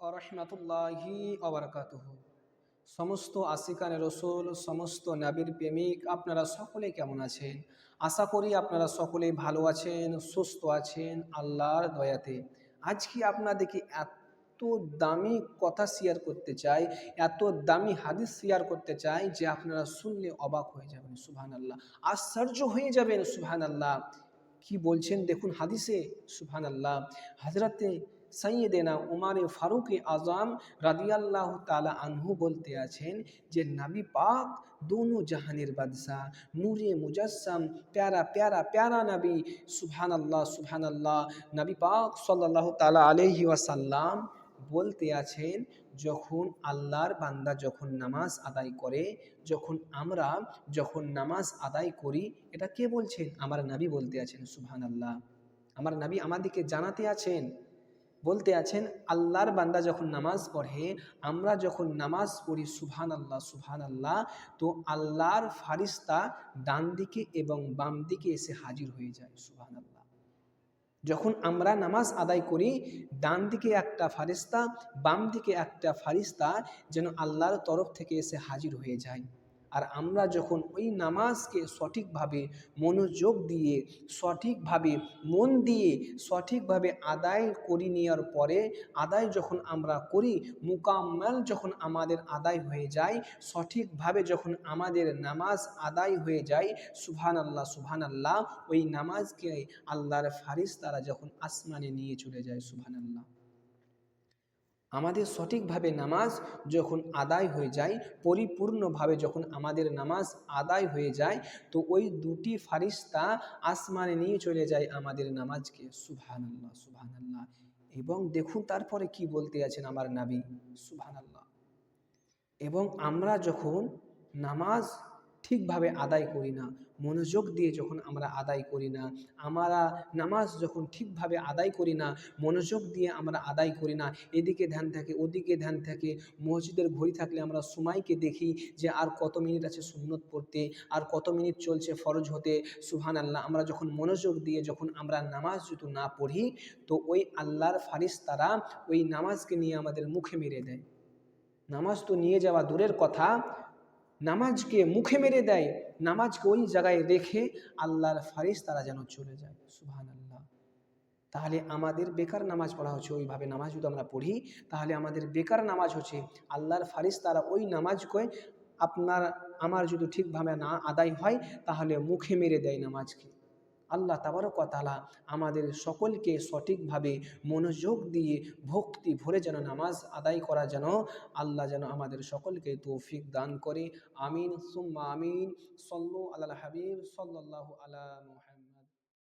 রহমতুল্লাহি অবরকাতুহ। সমস্ত আশিকানে রসুল, সমস্ত নাবির প্রেমিক, আপনারা সকলে কেমন আছেন? আশা করি আপনারা সকলে ভালো আছেন, সুস্থ আছেন, আল্লাহর দয়াতে। আজকে আপনাদেরকে এত দামি কথা শেয়ার করতে চাই, এত দামি হাদিস শেয়ার করতে চাই যে আপনারা শুনলে অবাক হয়ে যাবেন সুবহান আল্লাহ আশ্চর্য হয়ে যাবেন সুবহান আল্লাহ কি বলছেন দেখুন হাদিসে সুবহান আল্লাহ হাজরাতে সৈয়দেনা উমারে ফারুক আজম রাদিয়াল্লাহ তালা আনহু বলতে আছেন যে, নাবি পাক দোনো জাহানের বাদশাহ, নূরে মুজাসম প্যারা প্যারা প্যারা নবী সুবহান আল্লাহ সুবহান আল্লাহ নবী পাক সাল্লাহ তালা আলহি ওয়াসাল্লাম বলতে আছেন, যখন আল্লাহর বান্দা যখন নামাজ আদায় করে, যখন আমরা যখন নামাজ আদায় করি, এটা কে বলছেন? আমার নাবি বলতে আছেন সুবহান আল্লাহ আমার নাবি আমাদেরকে জানাতে আছেন বলতে আছেন, আল্লাহর বান্দা যখন নামাজ পড়ে, আমরা যখন নামাজ পড়ি সুবহান আল্লাহ সুবহান আল্লাহ তো আল্লাহর ফারিস্তা ডান দিকে এবং বাম দিকে এসে হাজির হয়ে যায় সুবহান আল্লাহ যখন আমরা নামাজ আদায় করি, ডান দিকে একটা ফারিস্তা, বাম দিকে একটা ফারিস্তা যেন আল্লাহর তরফ থেকে এসে হাজির হয়ে যায়। আর আমরা যখন ওই নামাজকে সঠিকভাবে মনোযোগ দিয়ে, সঠিকভাবে মন দিয়ে, সঠিকভাবে আদায় করি নেওয়ার পরে, আদায় যখন আমরা করি, মোকাম্মাল যখন আমাদের আদায় হয়ে যায়, সঠিকভাবে যখন আমাদের নামাজ আদায় হয়ে যায় সুবহান আল্লাহ সুবহান আল্লাহ ওই নামাজকে আল্লাহর ফারিস তারা যখন আসমানে নিয়ে চলে যায় সুবহান আল্লাহ আমাদের সঠিকভাবে নামাজ যখন আদায় হয়ে যায়, পরিপূর্ণভাবে যখন আমাদের নামাজ আদায় হয়ে যায়, তো ওই দুটি ফারিস্তা আসমানে নিয়ে চলে যায় আমাদের নামাজকে। সুবহান আল্লাহ সুবহান আল্লাহ এবং দেখুন তারপরে কি বলতে আছেন আমার নাবি। সুবহান আল্লাহ এবং আমরা যখন নামাজ ঠিকভাবে আদায় করি না। মনোযোগ দিয়ে যখন আমরা আদায় করি না, আমরা নামাজ যখন ঠিকভাবে আদায় করি না, মনোযোগ দিয়ে আমরা আদায় করি না, এদিকে ধ্যান থাকে, ওদিকে ধ্যান থাকে, মসজিদের ঘড়ি থাকলে আমরা সময়কে দেখি যে আর কত মিনিট আছে সুন্নত পড়তে, আর কত মিনিট চলছে ফরজ হতে সুহান আল্লাহ আমরা যখন মনোযোগ দিয়ে যখন আমরা নামাজ যদি না পড়ি, তো ওই আল্লাহর ফারিস তারা ওই নামাজকে নিয়ে আমাদের মুখে মেরে দেয়। নামাজ তো নিয়ে যাওয়া দূরের কথা নামাজকে মুখে মেরে দেয়, নামাজকে ওই জায়গায় রেখে আল্লাহর ফারিস তারা যেন চলে যায়। সুহান আল্লাহ তাহলে আমাদের বেকার নামাজ পড়া হচ্ছে ওইভাবে। নামাজ যদি আমরা পড়ি, তাহলে আমাদের বেকার নামাজ হচ্ছে আল্লাহর ফারিস তারা ওই নামাজকে আপনার, আমার যদি ঠিকভাবে না আদায় হয়, তাহলে মুখে মেরে দেয় নামাজকে। আল্লাহ তাবারকতালা আমাদের সকলকে সঠিকভাবে মনোযোগ দিয়ে ভক্তি ভরে যেন নামাজ আদায় করা যেন আল্লাহ যেন আমাদের সকলকে তৌফিক দান করে। আমিন, সুম্মা আমিন। সল্লু আল্লাহ হাবিব সল্লাহ আলা মুহাম্মদ।